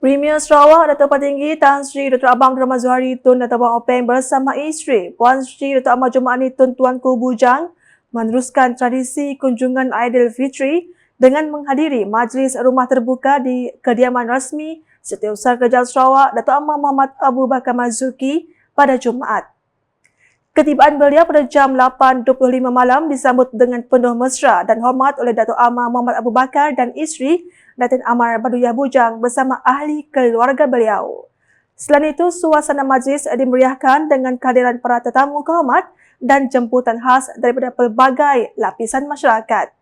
Premier Sarawak Datuk Patinggi Tan Sri Dr. Abang Rahmat Zuhari Tun Datuk Abang Openg bersama isteri Puan Sri Dr. Ahmad Jumaani Tun Tuanku Bujang meneruskan tradisi kunjungan Aidilfitri dengan menghadiri majlis rumah terbuka di kediaman rasmi Setiausaha Kerajaan Sarawak Datuk Ahmad Muhammad Abu Bakar Mazuki pada Jumaat. Ketibaan beliau pada jam 8.25 malam disambut dengan penuh mesra dan hormat oleh Datuk Amar Muhammad Abu Bakar dan isteri Datin Amar Baduyah Bujang bersama ahli keluarga beliau. Selain itu, suasana majlis dimeriahkan dengan kehadiran para tetamu kehormat dan jemputan khas daripada pelbagai lapisan masyarakat.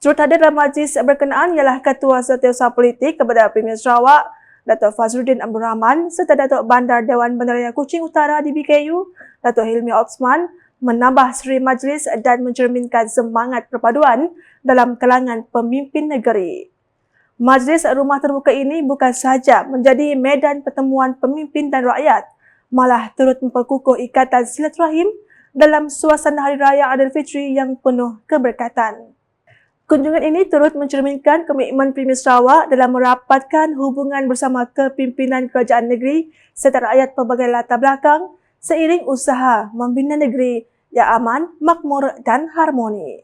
Turut hadir dalam majlis berkenaan ialah Ketua Setiausaha Politik kepada Premier Sarawak, Datuk Fazruddin Abdul Rahman serta Datuk Bandar Dewan Bandaraya Kuching Utara di BKU, Datuk Hilmi Osman menambah seri majlis dan mencerminkan semangat perpaduan dalam kalangan pemimpin negeri. Majlis rumah terbuka ini bukan sahaja menjadi medan pertemuan pemimpin dan rakyat, malah turut memperkukuh ikatan silaturahim dalam suasana Hari Raya Aidilfitri yang penuh keberkatan. Kunjungan ini turut mencerminkan komitmen Premier Sarawak dalam merapatkan hubungan bersama kepimpinan kerajaan negeri serta rakyat pelbagai latar belakang seiring usaha membina negeri yang aman, makmur dan harmoni.